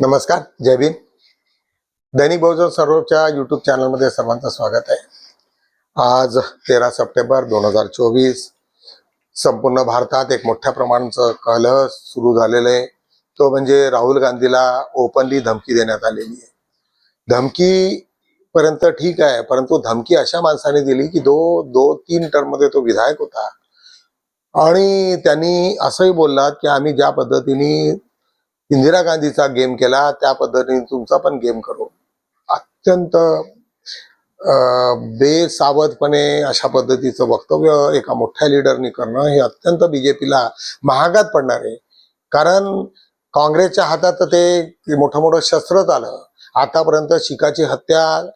नमस्कार जय भीम. दैनिक बहुजन सर्वच्या युट्यूब चॅनलमध्ये सर्वांचं स्वागत आहे. आज तेरा सप्टेंबर दोन हजार चोवीस संपूर्ण भारतात एक मोठ्या प्रमाणाचं कलह सुरू झालेलं आहे. तो म्हणजे राहुल गांधीला ओपनली धमकी देण्यात आलेली आहे. धमकी पर्यंत ठीक आहे परंतु धमकी अशा माणसाने दिली की दो दो तीन टर्ममध्ये तो विधायक होता. आणि त्यांनी असंही बोललात की आम्ही ज्या पद्धतीने इंदिरा गांधीचा गेम केला त्या पद्धतीने तुमचा पण गेम करू. अत्यंत अं, बेसावधपणे अशा पद्धतीचं वक्तव्य एका मोठ्या लिडरनी करणं हे अत्यंत बीजेपीला महागात पडणार आहे. कारण काँग्रेसच्या हातात तर ते मोठं मोठं शस्त्रच आलं आतापर्यंत शिखाची हत्या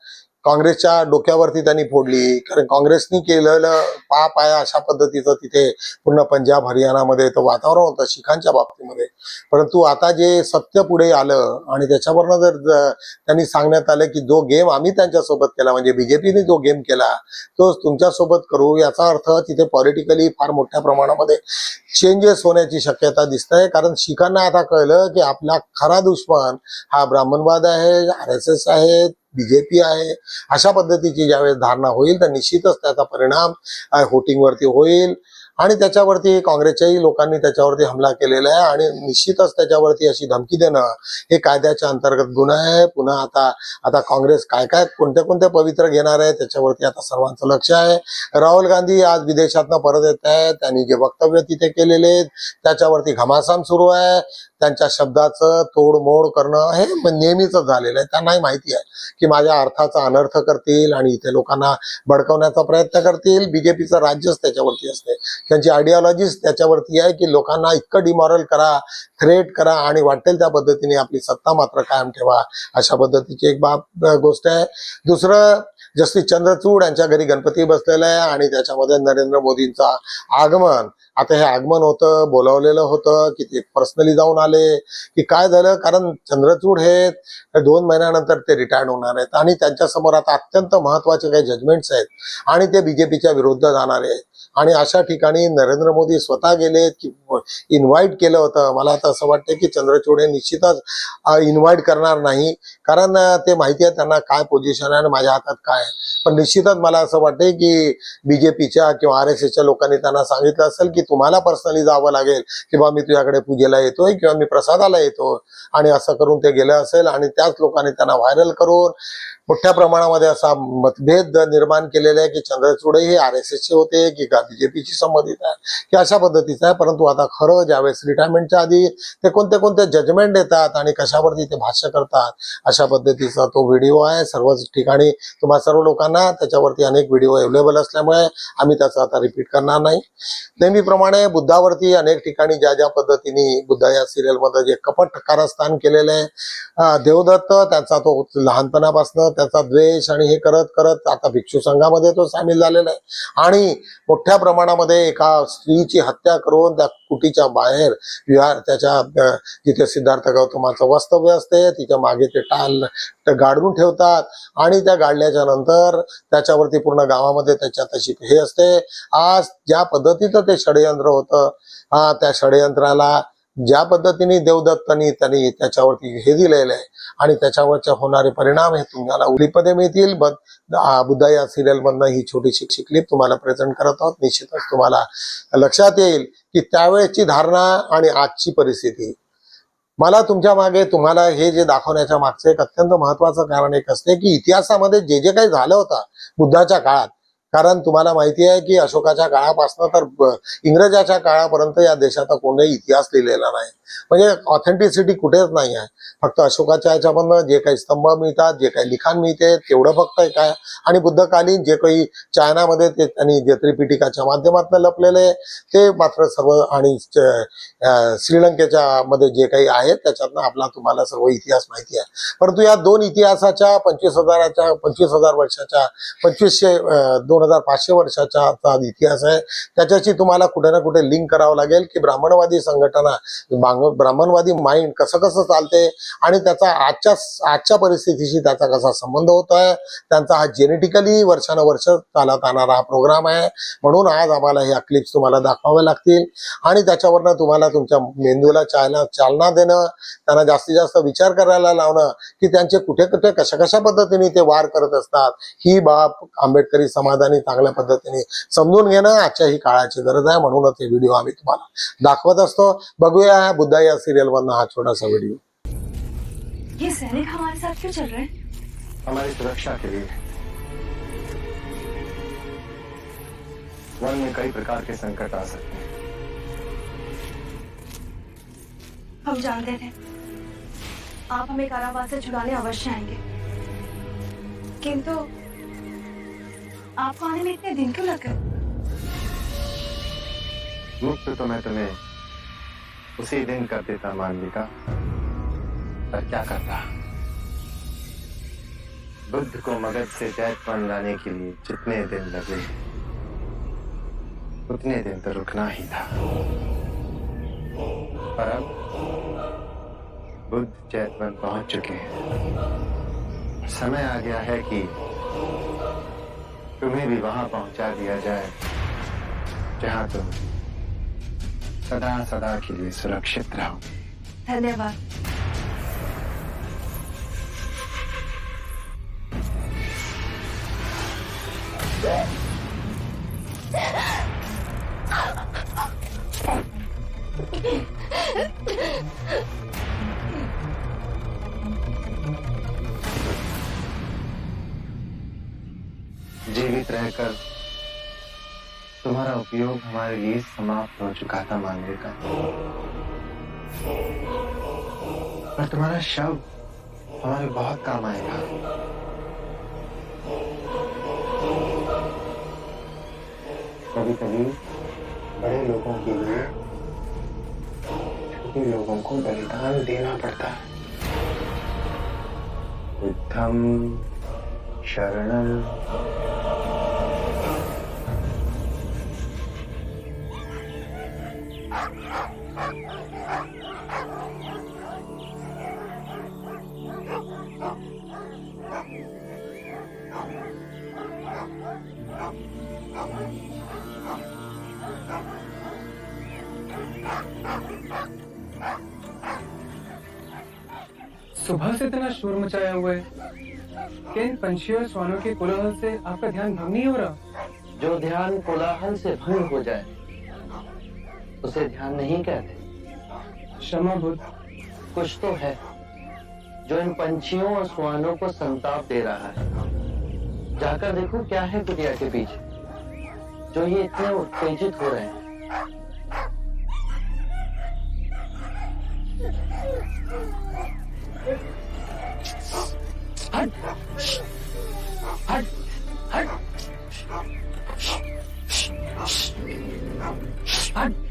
काँग्रेसच्या डोक्यावरती त्यांनी फोडली. कारण काँग्रेसनी केलेलं पाप आहे अशा पद्धतीचं तिथे पूर्ण पंजाब हरियाणामध्ये तर वातावरण होतं शिखांच्या बाबतीमध्ये. परंतु आता जे सत्य पुढे आलं आणि त्याच्यावरनं जर त्यांनी सांगण्यात आलं की जो गेम आम्ही त्यांच्यासोबत केला म्हणजे बीजेपीने जो गेम केला तो तुमच्यासोबत करू याचा अर्थ तिथे पॉलिटिकली फार मोठ्या प्रमाणामध्ये चेंजेस होण्याची शक्यता दिसत. आहे कारण शिखांना आता कळलं की आपला खरा दुश्मन हा ब्राह्मणवाद आहे आर एस एस आहे बीजेपी आहे. अशा पद्धतीची ज्यावेळेस धारणा होईल तर निश्चितच त्याचा परिणाम होटिंगवरती होईल. आणि त्याच्यावरती काँग्रेसच्याही लोकांनी त्याच्यावरती हमला केलेला आहे आणि निश्चितच त्याच्यावरती अशी धमकी देणं हे कायद्याच्या अंतर्गत गुन्हा आहे. पुन्हा आता आता काँग्रेस काय काय कोणत्या कोणत्या पवित्र घेणार आहे त्याच्यावरती आता सर्वांचं लक्ष आहे. राहुल गांधी आज विदेशातनं परत येत आहेत. त्यांनी जे वक्तव्य तिथे केलेले आहेत त्याच्यावरती घमासाम सुरू आहे. त्यांच्या शब्दाचं तोडमोड करणं हे नेहमीच झालेलं आहे. त्यांनाही माहिती आहे की माझ्या अर्थाचा अनर्थ करतील आणि इथे लोकांना भडकवण्याचा प्रयत्न करतील. बीजेपीचं राज्यच त्याच्यावरती असते. त्यांची आयडियॉलॉजीच त्याच्यावरती आहे की लोकांना इतकं डिमॉरल करा थ्रेट करा आणि वाटेल त्या पद्धतीने आपली सत्ता मात्र कायम ठेवा. अशा पद्धतीची एक बाब गोष्ट आहे. दुसरं जस्टिस चंद्रचूड यांच्या घरी गणपती बसलेला आहे आणि त्याच्यामध्ये नरेंद्र मोदींचा आगमन आता हे आगमन होतं बोलावलेलं होतं की ते पर्सनली जाऊन आले की काय झालं? कारण चंद्रचूड हे दोन महिन्यानंतर ते रिटायर्ड होणार आहेत. आणि त्यांच्यासमोर आता अत्यंत महत्त्वाचे काही जजमेंट्स आहेत. आणि ते बीजेपीच्या विरुद्ध जाणारे आहेत. आणि अशा ठिकाणी नरेंद्र मोदी स्वतः गेले की इन्व्हाइट केलं होतं. मला आता असं वाटतं की चंद्रचूड हे निश्चितच इन्व्हाइट करणार नाही. कारण ते माहिती आहे त्यांना काय पोझिशन आहे आणि माझ्या हातात काय आहे. पण निश्चितच मला असं वाटतंय की बीजेपीच्या किंवा आर एस एसच्या लोकांनी त्यांना सांगितलं असेल की तुम्हाला पर्सनली जावं लागेल किंवा मी तुझ्याकडे पूजेला येतोय किंवा मी प्रसादाला येतो आणि असं करून ते गेलं असेल आणि त्याच लोकांनी त्यांना व्हायरल करून मोठ्या प्रमाणामध्ये असा मतभेद निर्माण केलेला आहे की चंद्रचूडे हे आर एस एसचे होते की का बीजेपीशी संबंधित आहे की अशा पद्धतीचं आहे. परंतु आता खरं ज्यावेळेस रिटायरमेंटच्या आधी ते कोणते कोणते जजमेंट देतात आणि कशावरती ते भाष्य करतात अशा पद्धतीचा तो व्हिडिओ आहे. सर्वच ठिकाणी तुम्हा सर्व लोकांना त्याच्यावरती अनेक व्हिडिओ अवेलेबल असल्यामुळे आम्ही त्याचं आता रिपीट करणार नाही. नेहमीप्रमाणे बुद्धावरती अनेक ठिकाणी ज्या ज्या पद्धतीने बुद्धा या सिरियलमध्ये जे कपट कारस्थान केलेलं आहे देवदत्त त्यांचा तो लहानपणापासून त्याचा द्वेष आणि हे करत करत आता भिक्षू संघामध्ये तो सामील झालेला आहे. आणि मोठ्या प्रमाणामध्ये एका स्त्रीची हत्या करून त्या कुटीच्या बाहेर विहार त्याच्या तिथे जिथे सिद्धार्थ गौतमाचं वास्तव्य असते तिच्यामागे ते टाल गाडून ठेवतात. आणि त्या गाडल्याच्या नंतर त्याच्यावरती पूर्ण गावामध्ये त्याच्या तशी हे असते. आज ज्या पद्धतीचं ते षडयंत्र होतं हा त्या षडयंत्राला ज्या पद्धतीने देवदत्तांनी त्यांनी त्याच्यावरती हे दिलेलं आहे आणि त्याच्यावरचे होणारे परिणाम हे तुम्हाला उलीपदे मिळतील बद- बुद्धा या सिरियल मधनं ही छोटीशी क्लिप तुम्हाला प्रेझेंट करत आहोत. निश्चितच तुम्हाला लक्षात येईल की त्यावेळेची धारणा आणि आजची परिस्थिती. मला तुमच्या मागे तुम्हाला हे जे दाखवण्याच्या मागचं एक अत्यंत महत्वाचं कारण एक असते की इतिहासामध्ये जे जे काही झालं होतं बुद्धाच्या काळात कारण तुम्हाला माहिती आहे की अशोकाच्या काळापासून तर इंग्रजाच्या काळापर्यंत या देशाचा कोणताही इतिहास लिहिलेला नाही. म्हणजे ऑथेंटिसिटी कुठेच नाही आहे. फक्त अशोकाच्या ह्याच्यामधनं जे काही स्तंभ मिळतात जे काही लिखाण मिळते तेवढं फक्त एक आहे. आणि बुद्धकालीन जे काही चायनामध्ये ते त्यांनी जे त्रिपिटिकाच्या माध्यमातून लपलेले ते मात्र सर्व आणि श्रीलंकेच्या मध्ये जे काही आहे त्याच्यातनं आपला तुम्हाला सर्व इतिहास माहिती आहे. परंतु या दोन इतिहासाच्या पंचवीस हजाराच्या पंचवीस हजार वर्षाच्या पंचवीसशे दोन दोन हजार पाचशे वर्षाचा इतिहास आहे. त्याच्याशी तुम्हाला कुठे ना कुठे लिंक करावं लागेल की ब्राह्मणवादी संघटना ब्राह्मणवादी माइंड कसं कसं चालते आणि त्याचा आजच्या आजच्या परिस्थितीशी त्याचा कसा संबंध होत आहे. त्यांचा हा जेनेटिकली वर्षानुवर्ष चालत आणणारा हा प्रोग्राम आहे. म्हणून आज आम्हाला ह्या क्लिप्स तुम्हाला दाखवाव्या लागतील. आणि त्याच्यावरनं तुम्हाला तुमच्या मेंदूला चालना चालना देणं त्यांना जास्तीत जास्त विचार करायला लावणं की त्यांचे कुठे कुठे कशा कशा पद्धतीने ते वार करत असतात ही बाब आंबेडकरी समाजाने चांगल्या पद्धतीने समजून घेणं आजच्या ही काळाची गरज आहे म्हणूनच हे व्हिडिओ आम्ही तुम्हाला दाखवत असतो. बघूया बुद्धा या सिरियल मधनं हा छोटासा व्हिडिओ ये सैनिक हमारे साथ क्यों चल रहे हैं? हमारी सुरक्षा के लिए। वन में कई प्रकार के संकट आ सकते हैं। हम जानते थे आप हमें कारावास से छुड़ाने अवश्य आएँगे। किंतु आपको आने में इतने दिन क्यों लग गए? मुक्त तो मैं तुम्हें उसी दिन कर देता मालविका पर क्या करता? बुद्ध को मगध से जैतवन लाने के लिए जितने दिन लगे, उतने दिन तो रुकना ही था। पर अब बुद्ध जैतवन पहुँच चुके हैं। समय आ गया है कि तुम्हें भी वहाँ पहुँचा दिया जाए जहाँ तुम सदा सदा के लिए सुरक्षित रहो। धन्यवाद। जीवित रहकर तुम्हारा उपयोग हमारे लिए समाप्त हो चुका था मानने का। पर तुम्हारा शव हमारे बहुत काम आएगा कभी कभी बड़े लोगों के लिए छोटे लोगों को बलिदान देना पड़ता है। बुद्धम शरणम सुबह से इतना शोर मचाया हुआ है। कि इन पंछियों और श्वानों के कोलाहल से आपका ध्यान भंग नहीं हो रहा? जो ध्यान कोलाहल से भंग हो जाए उसे ध्यान नहीं कहते। क्षमा बुद्ध कुछ तो है जो इन पंछियों और स्वानों को संताप दे रहा है। जाकर देखो क्या है कुटिया के पीछे जो ये इतने उत्तेजित हो रहे हैं। はい。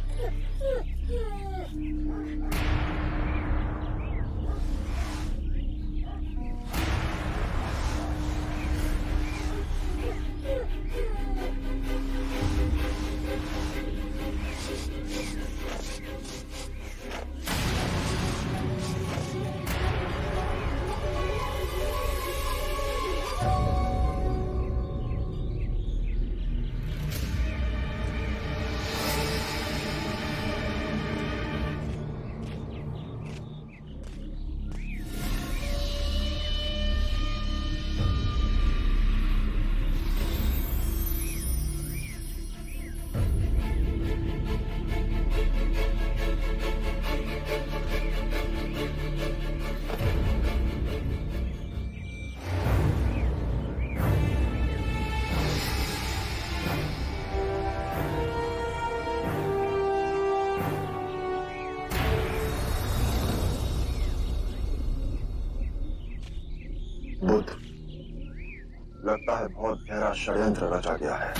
है बहुत गहरा षड्यंत्र रचा गया है।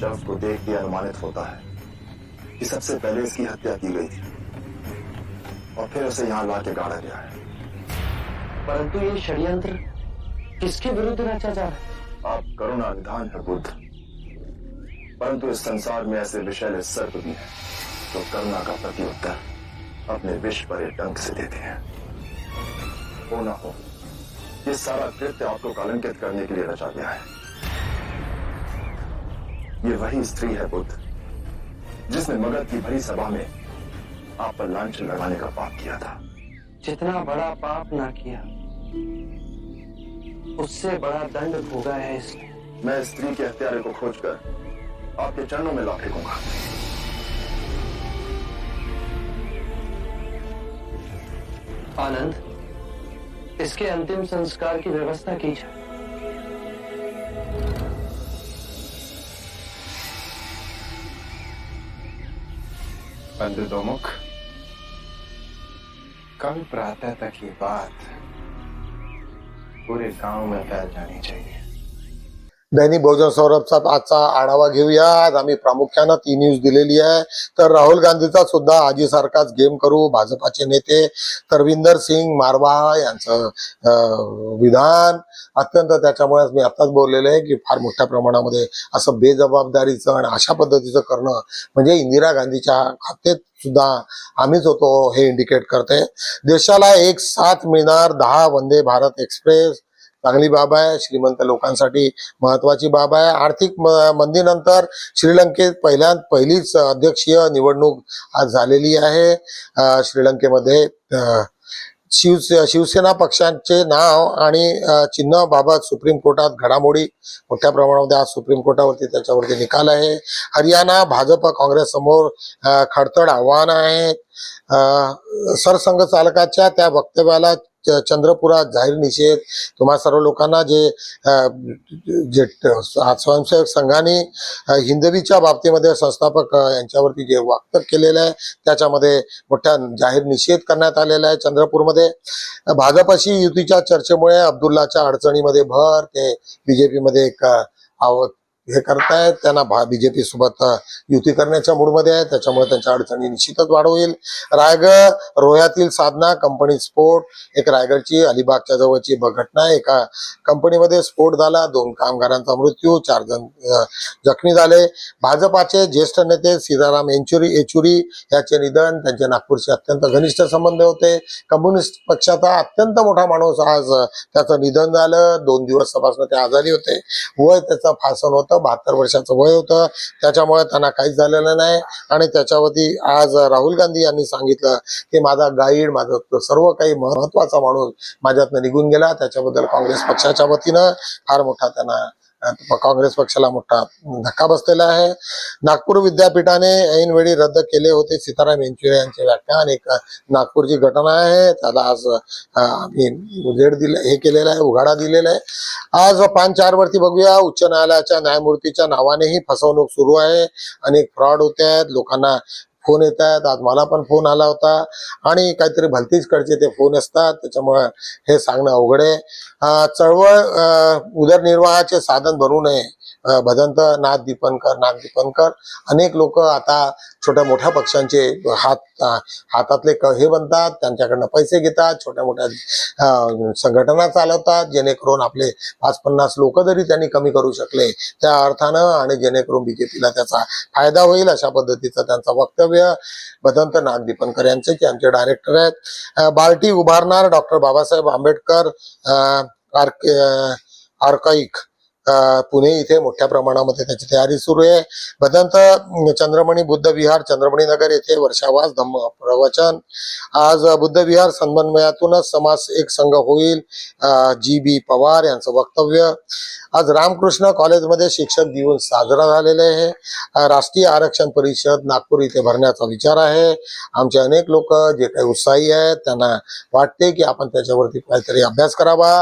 शव को देख के अनुमानित होता है कि सबसे पहले इसकी हत्या की गई थी और फिर उसे यहाँ ला के गाड़ा गया है। परंतु ये षड्यंत्र किसके विरुद्ध रचा जा रहा है? आप करुणा निधान है बुद्ध। परंतु इस संसार में ऐसे विषैले सर्प भी हैं जो करुणा का प्रत्युत्तर अपने विष पर डंक से देते हैं। हो ना हो। ये सारा कृत्य आपको कलंकित करने के लिए रचा गया है। ये वही स्त्री है बुद्ध जिसने मगध की भरी सभा में आप पर लांछन लगाने का पाप किया था। जितना बड़ा पाप ना किया उससे बड़ा दंड भोगा है इसने। मैं स्त्री के हत्यारे को खोजकर आपके चरणों में ला फेंकूँगा आनंद इसके अंतिम संस्कार की व्यवस्था कीजिए बंधु दोमुख कल प्रातः तक ये बात पूरे गाँव में फैल जानी चाहिए। दैनिक बहुजन सौरभचा आजचा आढावा घेऊया. आज आम्ही प्रामुख्यानं ती न्यूज दिलेली आहे. तर राहुल गांधीचा सुद्धा आजीसारखाच गेम करू भाजपाचे नेते तरविंदर सिंग मारवा यांचं विधान. अत्यंत त्याच्यामुळे मी आताच बोललेलं आहे की फार मोठ्या प्रमाणामध्ये असं बेजबाबदारीचं आणि अशा पद्धतीचं करणं म्हणजे इंदिरा गांधीच्या खात्यात सुद्धा आम्हीच होतो हे इंडिकेट करते. देशाला एक साथ मिळणार दहा वंदे भारत एक्सप्रेस चांगली बाब आहे. श्रीमंत लोकांसाठी महत्वाची बाब आहे. आर्थिक म- मंदीनंतर श्रीलंकेत पहिल्या पहिलीच अध्यक्षीय निवडणूक आज झालेली आहे. श्रीलंकेमध्ये शिव शिवसेना पक्षांचे नाव आणि चिन्ह बाबत सुप्रीम कोर्टात घडामोडी. मोठ्या प्रमाणामध्ये आज सुप्रीम कोर्टावरती त्याच्यावरती निकाल आहे. हरियाणा भाजप काँग्रेस समोर खडतड आव्हान आहे सरसंघ सरसंघचालकाच्या त्या वक्तव्याला चंद्रपुरात जाहीर निषेध. तुम्हा सर्व लोकांना जे जे स्वयंसेवक संघाने हिंदवीच्या बाबतीमध्ये संस्थापक यांच्यावरती जे वक्तव्य केलेलं आहे त्याच्यामध्ये मोठ्या जाहीर निषेध करण्यात आलेला आहे चंद्रपूरमध्ये. भाजपशी युतीच्या चर्चेमुळे अब्दुल्लाच्या अडचणीमध्ये भर ते बीजेपी मध्ये एक आवत हे करतायत. त्यांना बीजेपी सोबत युती करण्याच्या मूडमध्ये आहे त्याच्यामुळे त्यांच्या अडचणी निश्चितच वाढ होईल रायगड रोह्यातील साधना कंपनी स्फोट. एक रायगडची अलिबागच्या जवळची घटना एका कंपनीमध्ये स्फोट झाला. दोन कामगारांचा मृत्यू. चार जण जखमी झाले. भाजपाचे ज्येष्ठ नेते सीताराम येचुरी येचुरी याचे निधन. त्यांचे नागपूरचे अत्यंत घनिष्ठ संबंध होते. कम्युनिस्ट पक्षाचा अत्यंत मोठा माणूस आज त्याचं निधन झालं. दोन दिवस तपासणं ते आजारी होते. व त्याचं फासन होतं. बहात्तर वर्षाचं वय होतं. त्याच्यामुळे त्यांना काहीच झालेलं नाही. आणि त्याच्यावरती आज राहुल गांधी यांनी सांगितलं की माझा गाईड माझा सर्व काही महत्त्वाचा माणूस माझ्यातनं निघून गेला. त्याच्याबद्दल काँग्रेस पक्षाच्या वतीनं फार मोठा त्यांना काँग्रेस पक्षाला मोठा धक्का बसलेला आहे. नागपूर विद्यापीठाने ऐनवेळी रद्द केले होते सीताराम येंचुरे यांचे व्याख्यान. एक नागपूरची घटना आहे. त्याला आज आम्ही उजेड दिले हे केलेलं आहे उघाडा दिलेला आहे. आज पान चार वरती बघूया. उच्च न्यायालयाच्या न्यायमूर्तीच्या नावानेही फसवणूक सुरू आहे. अनेक फ्रॉड होते आहेत. लोकांना फोन येत आहेत आज मला पण फोन आला होता. आणि काहीतरी भलतीच कडचे ते फोन असतात. त्याच्यामुळे हे सांगणं अवघड आहे. चळवळ उदरनिर्वाहाचे साधन बनू नये. भदंत नाथ दीपनकर नाथ दीपनकर. अनेक लोक आता छोट्या मोठ्या पक्षांचे हात हातातले क- हे बनतात त्यांच्याकडनं पैसे घेतात छोट्या मोठ्या संघटना चालवतात जेणेकरून आपले पाच पन्नास लोक जरी त्यांनी कमी करू शकले त्या अर्थानं आणि जेणेकरून बीजेपीला त्याचा फायदा होईल अशा पद्धतीचं त्यांचं वक्तव्य भदंत नागदीपनकर यांचे की आमचे डायरेक्टर आहेत. बाल्टी बार्टी उभारणार डॉक्टर बाबासाहेब आंबेडकर आर्क- आर्काईक. पुणे इथे मोठ्या प्रमाणामध्ये त्याची तयारी सुरू आहे. भदंत चंद्रमणी बुद्ध विहार चंद्रमणी नगर येथे वर्षावास धम्म प्रवचन. आज बुद्ध विहार समन्वयातूनच समाज एक संघ होईल जी बी पवार यांचं वक्तव्य. आज रामकृष्ण कॉलेजमध्ये शिक्षक दिवस साजरा झालेला आहे. राष्ट्रीय आरक्षण परिषद नागपूर इथे भरण्याचा विचार आहे. आमचे अनेक लोक जे काही उत्साही आहेत त्यांना वाटते की आपण त्याच्यावरती काहीतरी अभ्यास करावा.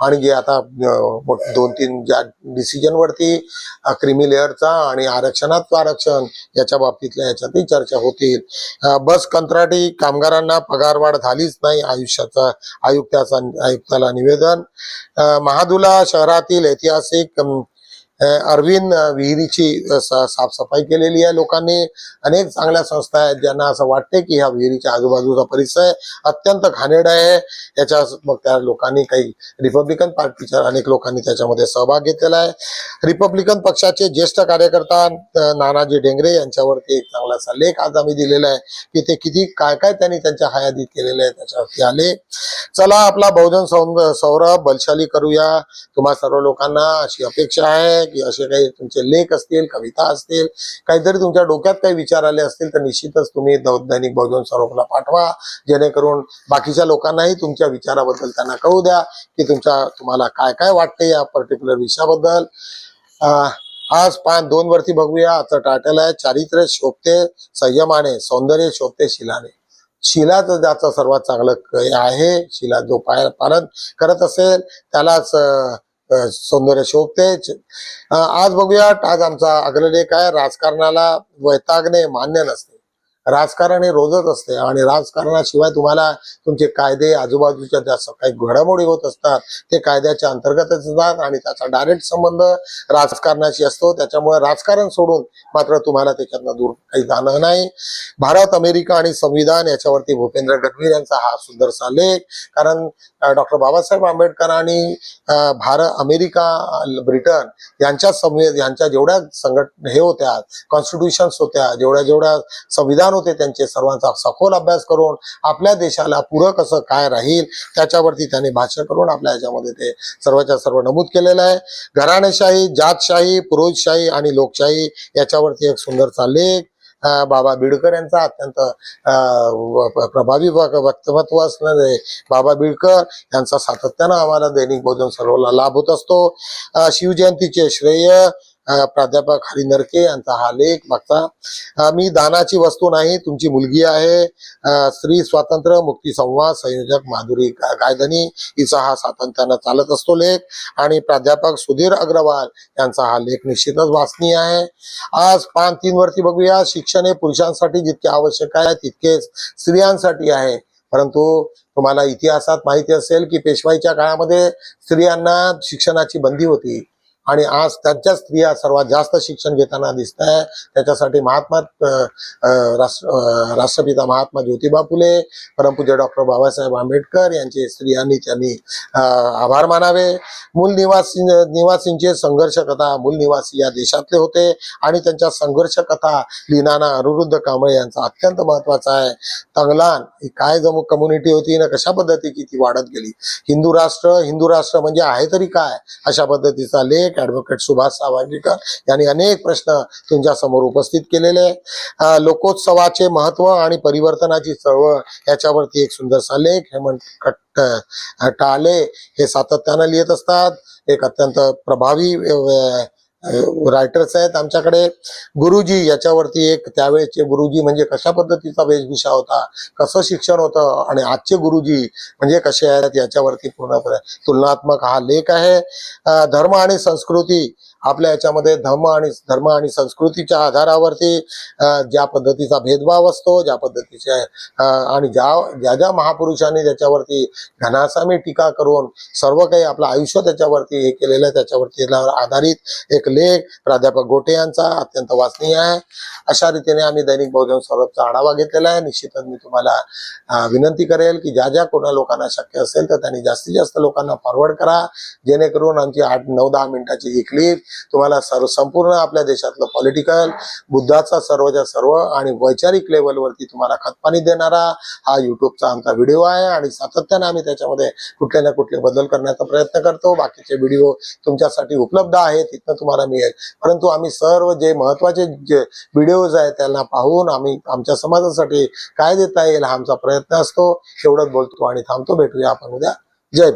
आणि जे आता दोन तीन ज्या डिसिजनवरती क्रिमी लेअरचा आणि आरक्षणात आरक्षण याच्या बाबतीतल्या याच्यातही चर्चा होतील. बस कंत्राटी कामगारांना पगारवाढ झालीच नाही आयुष्याचा आयुक्ताचा आयुक्ताला निवेदन. महादुला शहरातील ऐतिहासिक अरविंद विहिरीची साफसफाई केलेली आहे लोकांनी. अनेक चांगल्या संस्था आहेत ज्यांना असं वाटते की ह्या विहिरीच्या आजूबाजूचा परिसर अत्यंत घाणेड आहे. याच्या मग त्या लोकांनी काही रिपब्लिकन पार्टीच्या अनेक लोकांनी त्याच्यामध्ये सहभाग घेतलेला आहे. रिपब्लिकन पक्षाचे ज्येष्ठ कार्यकर्ता नानाजी डेंगरे यांच्यावरती एक चांगलासा लेख आज आम्ही दिलेला आहे की ते किती काय काय त्यांनी त्यांच्या हयातीत केलेलं आहे त्याच्यावरती आले. चला आपला बहुजन सौरभ बलशाली करूया. तुम्हा सर्व लोकांना अशी अपेक्षा आहे. की असे काही तुमचे लेख असतील कविता असतील काहीतरी तुमच्या डोक्यात काही विचार आले असतील तर निश्चितच तुम्ही दैनिक बहुजन सौरभला पाठवा. जेणेकरून बाकीच्या लोकांनाही तुमच्या विचाराबद्दल त्यांना कळू द्या की तुमच्या तुम्हाला काय काय वाटते या पर्टिक्युलर विषयाबद्दल. आज पाच दोन वरती बघूया. आता टायटल आहे चारित्र्य शोभते संयमाने सौंदर्य शोभते शिलाने. शिलाचं ज्याचं सर्वात चांगलं आहे. शिला जो पाय पालन करत असेल त्यालाच सौंदर्य शोभते. आज बघूया आज आमचा अग्रलेख आहे राजकारणाला वैतागणे मान्य नसते. राजकारण हे रोजच असते आणि राजकारणाशिवाय तुम्हाला तुमचे कायदे आजूबाजूच्या ज्या काही घडामोडी होत असतात ते कायद्याच्या अंतर्गतच असतात आणि त्याचा डायरेक्ट संबंध राजकारणाशी असतो. त्याच्यामुळे राजकारण सोडून मात्र तुम्हाला त्याच्यातनं दूर काही जाणं नाही. भारत अमेरिका आणि संविधान याच्यावरती भूपेंद्र गडवीर यांचा हा सुंदरसा लेख. कारण डॉक्टर बाबासाहेब आंबेडकरांनी आणि भारत अमेरिका ब्रिटन यांच्या संवि यांच्या जेवढ्या संघट हे होत्या कॉन्स्टिट्यूशन्स होत्या जेवढ्या जेवढ्या संविधान होते त्यांचे सर्वांचा सखोल अभ्यास करून आपल्या देशाला पुढं कसं काय राहील त्याच्यावरती त्यांनी भाष्य करून आपल्या ह्याच्यामध्ये ते सर्वच्या सर्व नमूद केलेलं आहे. घराणेशाही जातशाही पुरोहितशाही आणि लोकशाही याच्यावरती एक सुंदरचा लेख बाबा बिडकर यांचा अत्यंत अं, प्रभावी वक- वक्तव्य असणारे बाबा बिडकर यांचा सातत्यानं आम्हाला दैनिक भोजन सर्वला लाभ होत असतो. शिवजयंतीचे श्रेय प्राध्यापक हरी नरके यांचा हा लेख मागचा. मी दानाची वस्तू नाही तुमची मुलगी आहे. स्त्री स्वातंत्र्य मुक्ती संवाद संयोजक माधुरी का- कायदनी हिचा हा सातत्यानं चालत असतो लेख. आणि प्राध्यापक सुधीर अग्रवाल यांचा हा लेख निश्चितच वाचनीय आहे. आज पान तीन वरती बघूया. शिक्षण हे पुरुषांसाठी जितके आवश्यक आहे तितकेच स्त्रियांसाठी आहे. परंतु तुम्हाला इतिहासात माहिती असेल की पेशवाईच्या काळामध्ये स्त्रियांना शिक्षणाची बंदी होती. आणि आज त्यांच्या स्त्रिया सर्वात जास्त शिक्षण घेताना दिसत आहे त्याच्यासाठी महात्मा अं, राष्ट्र राष्ट्रपिता महात्मा ज्योतिबा फुले परमपूज्य डॉक्टर बाबासाहेब आंबेडकर यांचे स्त्रियांनी त्यांनी आभार मानावे. मूल निवासी निवासींचे संघर्ष कथा मूल निवासी या देशातले होते आणि त्यांच्या संघर्ष कथा लिहिणारा अनिरुद्ध कांबळे यांचा अत्यंत महत्त्वाचा आहे. तंगलान ही काय जमू कम्युनिटी होती ना कशा पद्धती ती वाढत गेली? हिंदू राष्ट्र हिंदू राष्ट्र म्हणजे आहे तरी काय? अशा पद्धतीचा लेख ऍडव्होकेट सुभाष सावंगीकर यांनी अनेक प्रश्न तुमच्यासमोर उपस्थित केलेले आहे. लोकोत्सवाचे महत्त्व आणि परिवर्तनाची चळवळ याच्यावरती एक सुंदरसा लेख हेमंत कट्ट टाले हे सातत्यानं लिहित असतात एक अत्यंत प्रभावी रायटर्स आहेत. आमच्याकडे गुरुजी याच्यावरती एक त्यावेळेचे गुरुजी म्हणजे कशा पद्धतीचा वेशभूषा होता कसं शिक्षण होतं आणि आजचे गुरुजी म्हणजे कसे आहेत याच्यावरती पूर्णपणे तुलनात्मक हा लेख आहे. धर्म आणि संस्कृती आपल्या याच्यामध्ये धर्म आणि धर्म आणि संस्कृतीच्या आधारावरती ज्या पद्धतीचा भेदभाव असतो ज्या पद्धतीचे आणि ज्या ज्या ज्या महापुरुषांनी त्याच्यावरती घनासामी टीका करून सर्व काही आपलं आयुष्य त्याच्यावरती हे केलेलं आहे त्याच्यावरती आधारित एक लेख प्राध्यापक गोटे यांचा अत्यंत वाचनीय आहे. अशा रीतीने आम्ही दैनिक बहुजन सौरभचा आढावा घेतलेला आहे. निश्चितच मी तुम्हाला विनंती करेल की ज्या ज्या कोणा लोकांना शक्य असेल तर त्यांनी जास्तीत जास्त लोकांना फॉरवर्ड करा. जेणेकरून आमची आठ नऊ दहा मिनिटाची ही क्लिप तुम्हाला सर्व संपूर्ण आपल्या देशातलं पॉलिटिकल बुद्धाचा सर्वच्या सर्व आणि वैचारिक लेवलवरती तुम्हाला खतपाणी देणारा हा युट्यूबचा आमचा व्हिडिओ आहे आणि सातत्याने आम्ही त्याच्यामध्ये कुठले ना कुठले बदल करण्याचा प्रयत्न करतो. बाकीचे व्हिडिओ तुमच्यासाठी उपलब्ध आहेत तिथनं तुम्हाला मिळेल. परंतु आम्ही सर्व जे महत्त्वाचे जे व्हिडिओज आहेत त्यांना पाहून आम्ही आमच्या समाजासाठी काय देता येईल हा आमचा प्रयत्न असतो. एवढंच बोलतो आणि थांबतो. भेटूया आपण उद्या. जय